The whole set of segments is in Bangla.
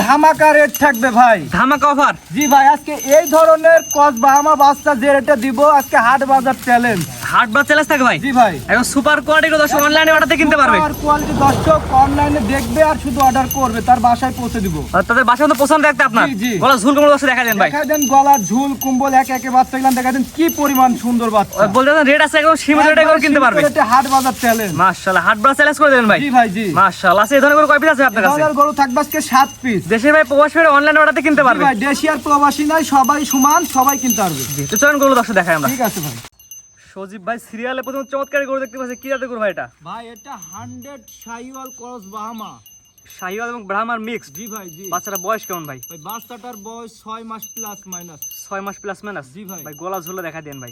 ধামাকা রেট থাকবে ভাই। ধামাকা অফার জি ভাই আজকে এই ধরনের কস বাহামা বাসটা যে রেটে দিব আজকে হাট বাজার চ্যালেঞ্জ হাট বা চ্যালেঞ্জ থাকে ভাই? জি ভাই। এখন সুপার কোয়ালিটি দর্শক অনলাইনে অর্ডারতে কিনতে পারবে। আর কোয়ালিটি দর্শক অনলাইনে দেখবে আর শুধু অর্ডার করবে তার বাসায় পৌঁছে দিব। আর তাদের বাসা মতো পছন্দ রাখতে আপনার। গলা ঝুল দর্শক দেখা দেন ভাই। দেখা দেন গলার ঝুল কুম্বল এক একে বাচ্চা গেলাম দেখা দেন কি পরিমাণ সুন্দর বাচ্চা। বলতে রেট আছে একদম সীমিত রেটে করে কিনতে পারবে। রেটে হাট বাজার চ্যালেঞ্জ মাশাআল্লাহ হাট বা চ্যালেঞ্জ করে দেন ভাই। জি ভাই জি। মাশাআল্লাহ আছে এই ধরনের কয় পিস আছে আপনার কাছে? বাজার গরু থাকবে আজকে সাত পিস দেশে ভাই প্রবাস ফেরে অনলাইনে অর্ডারতে কিনতে পারবে। ভাই দেশি আর প্রবাসী নাই সবাই সমান সবাই কিনতে পারবে। তো চলুন গরু দর্শক দেখাই আমরা। ঠিক আছে ভাই। সজীব ভাই সিরিয়ালে প্রথম চমৎকার গরু দেখতে পাচ্ছি। কি জাতের গরু ভাই এটা? ভাই, এটা হান্ড্রেড সাইওয়াল ক্রস বাহামা। শাহিওয়াল এবং ব্রাহ্মার মিক্স জি ভাই জি। বাচ্চাটা বয়স কেমন ভাই? ভাই বাচ্চাটার বয়স ছয় মাস প্লাস মাইনাস ছয় মাস প্লাস মাইনাস জি ভাই। ভাই গলা ঝুলে দেখা দেন ভাই।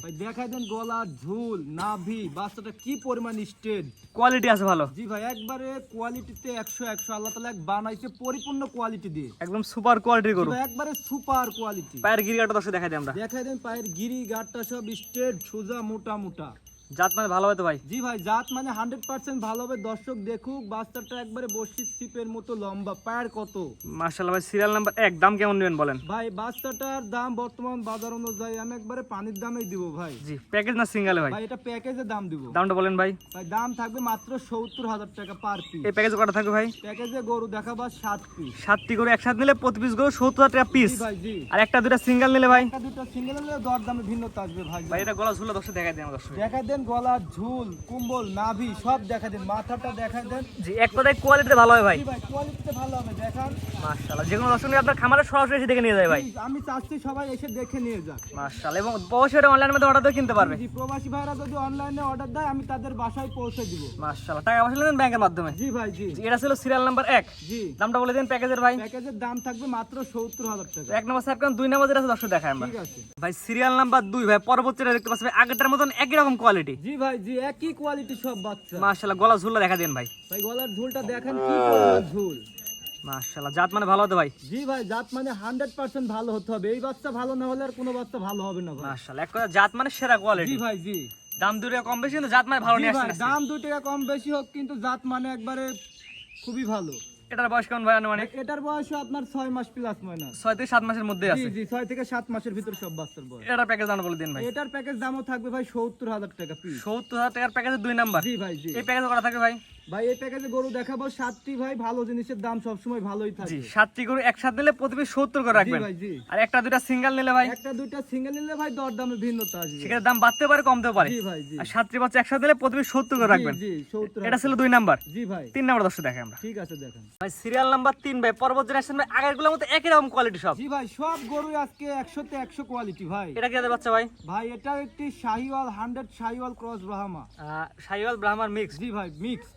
দেন গলা ঝুল নাভি বাচ্চাটা কি পরিমাণ স্টেড কোয়ালিটি আছে ভালো। জি ভাই একবারে কোয়ালিটিতে একশো একশো আল্লাহ তালা এক বানাইছে পরিপূর্ণ কোয়ালিটি দিয়ে। একদম সুপার কোয়ালিটি গরু। ভাই, একবারে সুপার কোয়ালিটি পায়ের গিরিগাটা দর্শক দেখাই দিই আমরা। দেখাই দেন পায়ের গিরি গাটটা সব স্টেট সোজা মোটা মোটা। জাত মানে ভালো হয়তো ভাই? জি ভাই জাত মানে হান্ড্রেড পার্সেন্ট ভালো হবে। দর্শক দেখুক বাচ্চাটা একবারে বসির সিপের মতো লম্বা পায়ের কত? মার্শাল্লাহ ভাই সিরিয়াল নাম্বার এক দাম কেমন নেবেন বলেন? ভাই বাচ্চাটার দাম বর্তমান বাজার অনুযায়ী আমি একবারে পানির দামেই দিব ভাই। জি প্যাকেজ না সিঙ্গেলে ভাই? ভাই এটা প্যাকেজে দাম দিব। দামটা বলেন ভাই। ভাই দাম থাকবে মাত্র সত্তর হাজার টাকা পার পিস এই প্যাকেজ কটা থাকবে ভাই? প্যাকেজে গরু দেখাবা সাত পিস সাতটি করে একসাথে নিলে প্রতি পিস গরু সত্তর হাজার টাকা পিস ভাই জি। আর একটা দুটা সিঙ্গেল নিলে ভাই? একটা দুটো সিঙ্গেল হলে দর দামে ভিন্নতা আসবে ভাই। ভাই এটা গলা ঝুলে দর্শক দেখাই আমার দর্শক। দেখা দেন গলার ঝুল কুম্বল নাভি সব দেখা দেন মাথাটা দেখা দেন। জি এক কথায় কোয়ালিটিতে ভালো হয় ভাই। ভাই কোয়ালিটিতে ভালো হবে দেখান। মার্শাল্লাহ যে কোনো দর্শক আপনার খামারে সরাসরি এসে দেখে নিয়ে যায় ভাই। আমি চাচ্ছি সবাই এসে দেখে নিয়ে যাক। মার্শাল্লাহ এবং অবশ্যই এটা অনলাইনের মধ্যে অর্ডার দিয়ে কিনতে পারবে। জি প্রবাসী ভাইরা যদি অনলাইনে অর্ডার দেয় আমি তাদের বাসায় পৌঁছে দিব। মার্শাল্লাহ টাকা পয়সা নেন ব্যাংকের মাধ্যমে। জি ভাই জি। এটা ছিল সিরিয়াল নাম্বার এক। জি। দামটা বলে দিন প্যাকেজের ভাই। প্যাকেজের দাম থাকবে মাত্র সত্তর হাজার টাকা। এক নম্বর সাহেব দুই নম্বর যেটা আছে দর্শক দেখায় আমরা। ঠিক আছে। ভাই সিরিয়াল নাম্বার দুই ভাই পরবর্তীটা দেখতে পাচ্ছি আগেরটার মতন একই রকম কোয়ালিটি জি ভাই জি একই কোয়ালিটি সব বাচ্চা। মার্শাল্লাহ গলা ঝুলটা দেখা দেন ভাই। ভাই গলার ঝুলটা দেখেন কি পরিমাণ ঝুল। মার্শাল্লাহ জাত মানে ভালো হতো ভাই। জি ভাই জাত মানে হান্ড্রেড পার্সেন্ট ভালো হতে হবে। এই বাচ্চা ভালো না হলে আর কোনো বাচ্চা ভালো হবে না ভাই। মার্শাল্লাহ এক কথা জাত মানে সেরা জি ভাই জি। দাম দুটো কম বেশি কিন্তু জাত মানে ভালো নিয়ে ভাই দাম দুই টাকা কম বেশি হোক কিন্তু জাত মানে একবারে খুবই ভালো। এটার বয়স কেমন ভাই আনুমানিক? এটার বয়স আপনার ছয় মাস প্লাস মাইনাস ছয় থেকে সাত মাসের মধ্যে জি আছে? জি ছয় থেকে সাত মাসের ভিতর সব বাচ্চার বয়স। এটার প্যাকেজ দাম বলে দিন ভাই। এটার প্যাকেজ দামও থাকবে ভাই সত্তর হাজার টাকা পিস সত্তর হাজার টাকার প্যাকেজের দুই নাম্বার জি ভাই জি। এই প্যাকেজ করা থাকে ভাই? ভাই এই প্যাকেজে গরু দেখাবো সাতটি ভাই ভালো জিনিসের দাম সবসময় ভালোই জি থাকে। সাতটি করে একসাথে নিলে প্রতি সত্তর করে রাখবেন। আর একটা দুটা সিঙ্গেল নিলে ভাই? একটা দুইটা সিঙ্গেল নিলে ভাই দর দামে ভিন্নতা আসবে। সেখানে দাম বাড়তে পারে কমতেও পারে। জি ভাই জি। আর সাতটি বাচ্চা একসাথে নিলে প্রতি সত্তর করে রাখবেন। জি সত্তর এটা ছিল দুই নাম্বার। জি ভাই। তিন নাম্বার দর্শক দেখে আমরা। ঠিক আছে দেখেন। ভাই সিরিয়াল নাম্বার তিন ভাই পর্বত জেনারেশন ভাই আগেরগুলোর মতো একই রকম কোয়ালিটি সব। জি ভাই সব গরুই আজকে একশোতে একশো কোয়ালিটি ভাই। এটা কি বাচ্চা ভাই? ভাই এটা একটি শাহিওয়াল হান্ড্রেড শাহিওয়াল ক্রস ব্রাহ্মা সাইওয়াল ব্রাহ্মার মিক্স জি ভাই মিক্স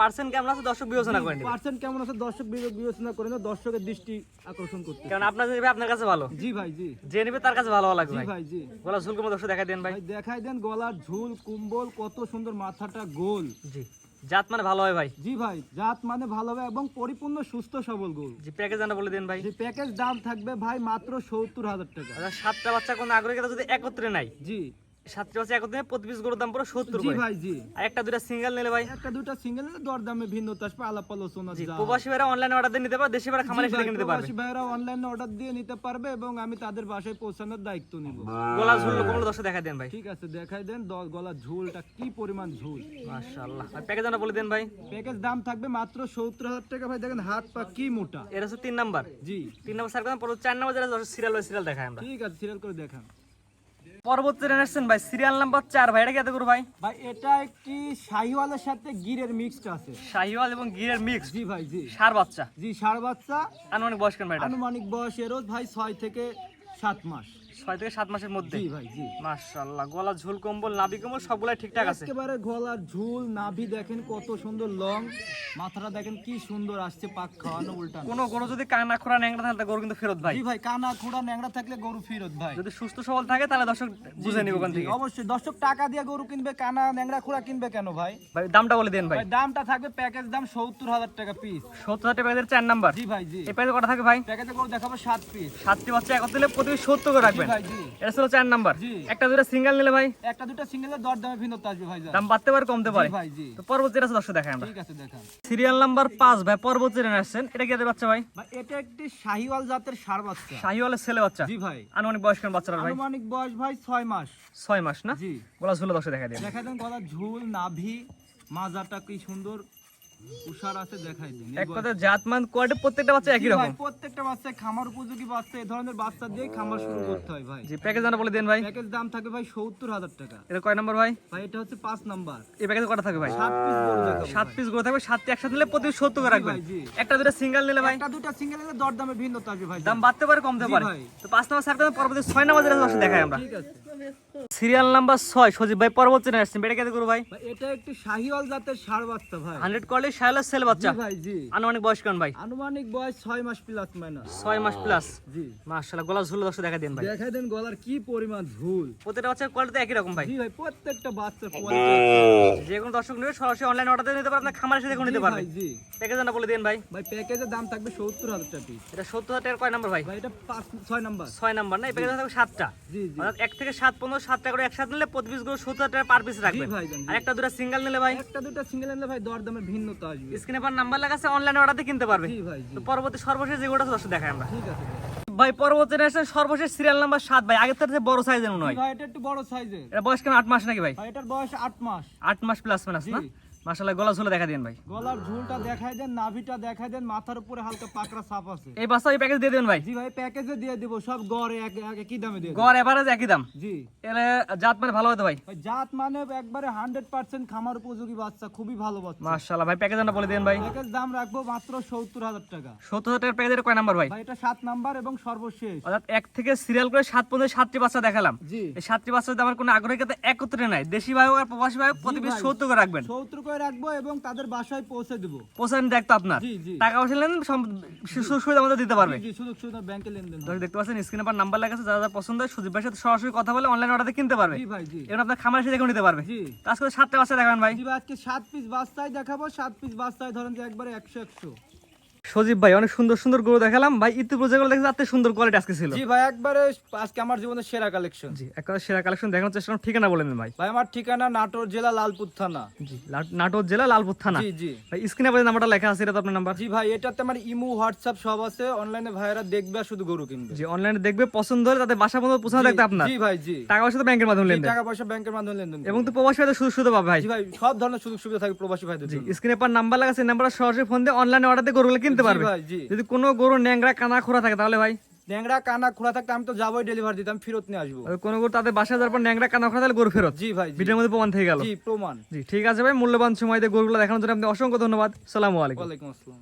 পার্সেন্ট কেমন আছে দর্শক বিবেচনা করেন পার্সেন্ট কেমন আছে দর্শক বিবেচনা করে দর্শকের দৃষ্টি আকর্ষণ করতে। কারণ আপনার নেবে আপনার কাছে ভালো। জি ভাই জি। যে নেবে তার কাছে ভালো লাগবে জি ভাই। ভাই জি। গলা ঝুল কমে দর্শক দেখা দেন ভাই। ভাই দেখাই দেন গলার ঝুল কুম্বল কত সুন্দর মাথাটা গোল। জি। জাত মানে ভালো হয় ভাই। জি ভাই জাত মানে ভালো হবে এবং পরিপূর্ণ সুস্থ সবল গরু জি প্যাকেজ দামটা বলে দেন ভাই। প্যাকেজ দাম থাকবে ভাই মাত্র সত্তর হাজার টাকা। আচ্ছা সাতটা বাচ্চা কোনো আগ্রহী যদি একত্রে নাই জি। সাতটা বাচ্চা একত্রে প্রতি পিস গরুর দাম পুরো সত্তর জি ভাই জি। আর একটা দুটা সিঙ্গেল নিলে ভাই। একটা দুটা সিঙ্গেল দর দামে ভিন্নতা আসবে আলাপ আলোচনা জি প্রবাসী ভাইরা অনলাইনে অর্ডার দিয়ে নিতে পারে দেশি ভাড়া খামারে এসে নিতে পারবে। প্রবাসী ভাইরা অনলাইনে অর্ডার দিয়ে নিতে পারবে এবং আমি তাদের বাসায় পৌঁছানোর দায়িত্ব নিব। গলা ঝুল কমলে দেখা দেন ভাই। ঠিক আছে দেখাই দেন গলার ঝুলটা কি পরিমাণ ঝুল। মাশাআল্লাহ। আর প্যাকেজ দামটা বলে দেন ভাই। প্যাকেজ দাম থাকবে মাত্র সত্তর হাজার টাকা। ভাই দেখেন হাত পা কি মোটা। এর হচ্ছে তিন নাম্বার। জি। তিন নাম্বার পর চার নাম্বার সিরিয়াল সিরিয়াল দেখায় আমরা। ঠিক আছে সিরিয়াল করে দেখান। পরবর্তী জেনারেশন ভাই সিরিয়াল নাম্বার চার ভাই এটা কি করব ভাই? ভাই এটা একটি শাহিওয়ালের সাথে গিরের মিক্সড আছে। শাহিওয়াল এবং গিরের মিক্স জি ভাই জি। সার বাচ্চা? জি ষাড় বাচ্চা। আনুমানিক বয়স কেন ভাই আনুমানিক বয়স এরও ভাই ছয় থেকে সাত মাস। ছয় থেকে সাত মাসের মধ্যে। জি ভাই জি। মাশাআল্লাহ গলা ঝুল কম্বল নাভি কম্বল সবগুলাই ঠিকঠাক আছে। একেবারে গলার ঝুল নাভি দেখেন কত সুন্দর লং। মাথাটা দেখেন কি সুন্দর আসছে পাক খাওয়ানো উল্টা কোনো গরু যদি কানা খোরা ন্যাংরা থাকে গরু কিন্তু ফেরত ভাই। জি ভাই কানা খোড়া ন্যাংরা থাকলে গরু ফেরত ভাই। যদি সুস্থ সবল থাকে তাহলে দর্শক বুঝে নিব ওখান থেকে। অবশ্যই। দর্শক টাকা দিয়ে গরু কিনবে কানা ন্যাংরা খোড়া কিনবে কেন ভাই? ভাই দামটা বলে দেন ভাই। দামটা থাকবে প্যাকেজ দাম সত্তর হাজার টাকা পিস সত্তর হাজার টাকা চার নাম্বার। জি ভাই জি। এই প্যাকেজ কটা থাকে ভাই? প্যাকেজে গরু দেখাবো সাত পিস সাতটি বাচ্চা একত্রে প্রতি সত্তর করে রাখবেন। এটা ছিল চার নাম্বার। একটা দুটো সিঙ্গেল নিলে ভাই? একটা দুটো সিঙ্গেলের দর দামে ভিন্নতা আসবে ভাই দাম বাড়তে পারে কমতে পারে। তো পরবর্তী আছে দর্শক দেখাই আমরা। ঠিক আছে দেখান। সিরিয়াল নাম্বার পাঁচ ভাই পর্বত জেনে আসছেন এটা কি বাচ্চা ভাই? ভাই এটা একটি শাহিওয়াল জাতের সার বাচ্চা। শাহিওয়ালের ছেলে বাচ্চা। জি ভাই। আনুমানিক বয়স কেমন বাচ্চারা ভাই? আনুমানিক বয়স ভাই ছয় মাস। ছয় মাস না? জি। গলা ঝুলে দর্শক দেখা দিন। দেখা দেন গলার ঝুল নাভি মাজাটা কি সুন্দর উষার আছে দেখাই দিন। এক কথা জাতমান প্রত্যেকটা বাচ্চা একই রকম। প্রত্যেকটা বাচ্চা খামার উপযোগী বাচ্চা এই ধরনের বাচ্চা দিয়ে খামার শুরু করতে হয় ভাই। জি প্যাকেজ জানা বলে দেন ভাই। প্যাকেজ দাম থাকে ভাই সত্তর হাজার টাকা। এটা কয় নাম্বার ভাই? ভাই এটা হচ্ছে পাঁচ নাম্বার। এই প্যাকেজে কটা থাকে ভাই? সাত পিস গরু থাকে সাত পিস গরু থাকবে সাতটি একসাথে নিলে প্রতি সত্তর করে রাখবেন। একটা দুটো সিঙ্গেল নিলে ভাই? একটা দুটা সিঙ্গেল নিলে দর দামে ভিন্নতা আসবে ভাই। দাম বাড়তে পারে কমতে পারে। তো পাঁচ নাম্বার সার্কেল পরবর্তী ছয় নাম্বার যেটা দেখাই আমরা। ঠিক আছে। সিরিয়াল নাম্বার ছয় সজীব ভাই পরবর্তী জেনে আসছেন। বেড়ে কেটে করু ভাই? এটা একটি শাহিওয়াল জাতের সার বাচ্চা ভাই। হান্ড্রেড কোয়ালিটি শায়ালের সেল বাচ্চা। ভাই জি। আনুমানিক বয়স কেমন ভাই? আনুমানিক বয়স ছয় মাস প্লাস মাইনাস ছয় মাস প্লাস জি। মাশাআল্লাহ গলা ঝুলে দর্শক দেখা দিন ভাই। দেখাই দেন গলার কি পরিমাণ ঝুল। প্রত্যেকটা বাচ্চার কোয়ালিটি একই রকম ভাই। জি ভাই প্রত্যেকটা বাচ্চার কোয়ালিটি যে কোনো দর্শক নেবে সরাসরি অনলাইন অর্ডার দিয়ে নিতে পারবে আপনার খামারের সাথে নিতে পারবে। ভাই জি। প্যাকেজ জানা বলে দিন ভাই। ভাই প্যাকেজের দাম থাকবে সত্তর হাজার টাকা পিস এটা সত্তর হাজার টাকার কয় নাম্বার ভাই? ভাই এটা পাঁচ ছয় নাম্বার ছয় নাম্বার না? এই প্যাকেজ থাকবে সাতটা। জি জি। এক থেকে সাত পনেরো সাত টাকা করে একসাথে নিলে প্রতি পিসগুলো সত্তর টাকা পার পিস রাখবে। আর একটা দুটো সিঙ্গেল নিলে ভাই। একটা দুটো সিঙ্গেল নিলে ভাই দর দামে ভিন্নতা আসবে। স্ক্রিনে পার নাম্বার লাগাছে অনলাইন অর্ডার কিনতে পারবে। তো পরবর্তী সর্বশেষ যেগুলো আছে দশটা দেখাই আমরা। ঠিক আছে ভাই। পরবর্তী নেশন সর্বশেষ সিরিয়াল নাম্বার সাত ভাই। আগের থেকে বড় সাইজের মনে হয়। ভাই এটা একটু বড় সাইজের এটা বয়স কেন আট মাস নাকি ভাই? ভাই এটার বয়স আট মাস। আট মাস প্লাস মাইনাস না? গলা ঝুলে দেখা দিন ভাই। গলার ঝুলটা দেখাই দেন নাভিটা দেখাই দেন মাথার উপরে হালকা পাকড়া সাপ আছে। এই বাচ্চা এই প্যাকেজ দিয়ে দেবেন ভাই? জি ভাই প্যাকেজে দিয়ে দিব সব গড়ে একই দামে দিয়ে গড় এভারেজ একই দাম? জি। এর জাত মানে ভালো হতো ভাই? জাত মানে একবারে হান্ড্রেড পার্সেন্ট খামার উপযোগী বাচ্চা খুবই ভালো বাচ্চা। মাশাআল্লাহ ভাই প্যাকেজ বলে দেন ভাই। প্যাকেজ দাম রাখব মাত্র সত্তর হাজার টাকা। সত্তর হাজার টাকার প্যাকেজের কয় নাম্বার ভাই? ভাই এটা সাত নাম্বার এবং সর্বশেষ। অর্থাৎ এক থেকে সিরিয়াল করে সাত পর্যন্ত সাতটি বাচ্চা দেখালাম। জি। এই সাতটি বাচ্চা যদি আমার কোনো আগ্রহী ক্ষেত্রে একত্রে নাই। দেশি ভাই আর প্রবাসী ভাই হোক প্রতি পিস ভাই। সত্তর করে রাখবেন। সত্তর করে রাখব এবং তাদের বাসায় পৌঁছে দেবো। দেখতো আপনার। টাকা পয়সা লেনদেন সুযোগ সুবিধা আমাদের দিতে পারবে। জি সুযোগ সুবিধা ব্যাংকে লেনদেন দেখতে পাচ্ছেন স্ক্রিনে আপনার নাম্বার লেখা আছে যারা যারা পছন্দ হয় সুদীপ ভাইয়ের সাথে সরাসরি কথা বলে অনলাইন অর্ডার কিনতে পারবে। জি ভাই জি। এবং আপনার খামার এসে দেখে নিতে পারবে। জি। আজকে সাতটা বাচ্চা দেখাবেন ভাই। জি ভাই আজকে সাত পিস বাস্তায় দেখাবো সাত পিস বাস্তায় ধরেন যে একবারে একশো একশো। সজীব ভাই অনেক সুন্দর সুন্দর গরু দেখালাম। ভাই ইতিপূর্বে যেগুলো দেখছি তাতে সুন্দর কোয়ালিটি আজকে ছিল। জি ভাই একবারে আজকে আমার জীবনের সেরা কালেকশন জি একটা সেরা কালেকশন দেখানোর চেষ্টা করুন। ঠিকানা বলে দিন ভাই। ভাই আমার ঠিকানা নাটোর জেলা লালপুর থানা। জি নাটোর জেলা লালপুর থানা। জি জি। ভাই স্ক্রিনে আপনার নাম্বারটা লেখা আছে এটা তো আপনার নাম্বার। জি ভাই এটাতে আমার ইমো হোয়াটসঅ্যাপ সব আছে। অনলাইনে ভাইরা দেখবে শুধু গরু কিনবে। জি অনলাইনে দেখবে পছন্দ হলে তাদের বাসা পর্যন্ত পৌঁছানো দেখতে আপনার। জি ভাই জি। টাকা পয়সা তো ব্যাংকের মাধ্যমে লেনদেন। টাকা পয়সা ব্যাংকের মাধ্যমে লেনদেন এবং তো প্রবাসী ভাইদের সুযোগ সুবিধা পাবে ভাই। জি ভাই সব ধরনের সুযোগ সুবিধা থাকে প্রবাসী ভাইদের জি স্ক্রিনে পর নাম্বার লাগা সেই নাম্বারটা সরাসরি ফোন দিয়ে অনলাইনে অর্ডার দিয়ে গরুগুলো কিনতে জি পারবে? যদি কোনো গরু ন্যাংরা কানা খোরা থাকে তাহলে ভাই? ন্যাংরা কানা খোলা থাকতে আমি তো যাবোই ডেলিভারি দিতাম ফেরত নিয়ে আসব। কোন কোনো গরু তাদের বাসায় যাওয়ার পর ন্যাংরা কানা খোরা তাহলে গরু ফেরত? জি ভাই ভিডিওর মধ্যে প্রমাণ থেকে গেল। জি প্রমাণ। জি ঠিক আছে ভাই মূল্যবান সময় দিয়ে গরুগুলো দেখানোর জন্য আপনি অসংখ্য ধন্যবাদ। সালামু আলাইকুম। ওয়ালাইকুম আসসালাম।